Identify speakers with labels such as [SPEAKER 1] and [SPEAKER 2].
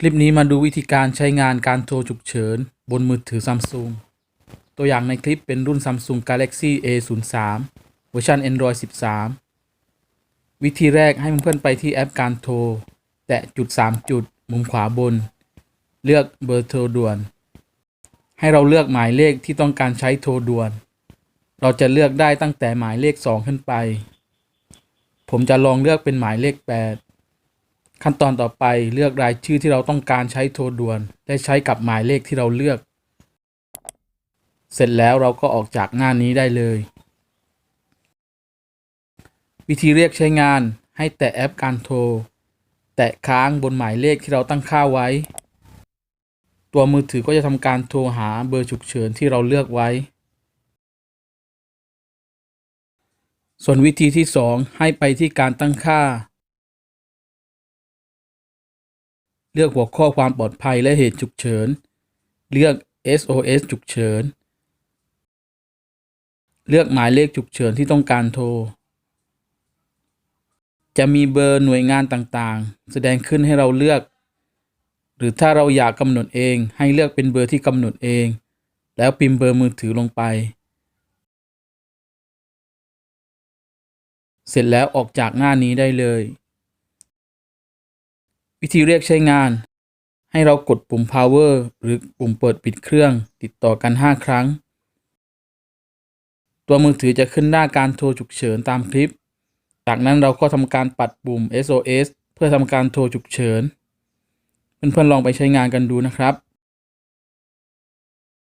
[SPEAKER 1] คลิปนี้มาดูวิธีการใช้งานการโทรฉุกเฉิน บนมือถือ Samsung ตัวอย่างในคลิปเป็นรุ่น Samsung Galaxy A03 เวอร์ชัน Android 13 วิธีแรกให้เพื่อนๆไปที่แอปการโทร แตะจุด 3 จุด มุมขวาบน เลือกเบอร์โทรด่วน ให้เราเลือกหมายเลขที่ต้องการใช้โทรด่วน เราจะเลือกได้ตั้งแต่หมายเลข 2 ขึ้นไป ผมจะลองเลือกเป็นหมายเลข 8 ขั้นตอนต่อไปเลือกรายชื่อที่เราต้องการใช้โทรด่วน และใช้กับหมายเลขที่เราเลือก เสร็จแล้วเราก็ออกจากหน้านี้ได้เลย วิธีเรียกใช้งานให้แตะแอปการโทร แตะค้างบนหมายเลขที่เราตั้งค่าไว้ ตัวมือถือก็จะทำการโทรหาเบอร์ฉุกเฉินที่เราเลือกไว้ ส่วนวิธีที่ 2 ให้ไปที่การตั้งค่า เลือกหัวข้อความปลอดภัยและเหตุฉุกเฉิน เลือก SOS ฉุกเฉิน เลือกหมายเลขฉุกเฉินที่ต้องการโทร จะมีเบอร์หน่วยงานต่างๆ แสดงขึ้นให้เราเลือก หรือถ้าเราอยากกำหนดเองให้เลือกเป็นเบอร์ที่กำหนดเอง แล้วพิมพ์เบอร์มือถือลงไป เสร็จแล้วออกจากหน้านี้ได้เลย วิธีเรียกใช้งาน ให้เรากดปุ่ม power หรือปุ่มเปิดปิดเครื่องติดต่อกัน 5 ครั้ง ตัวมือถือจะขึ้นหน้าการโทรฉุกเฉินตามคลิป จากนั้นเราก็ทำการปัดปุ่ม SOS เพื่อทำการโทรฉุกเฉิน เพื่อนๆลองไปใช้งานกันดูนะครับ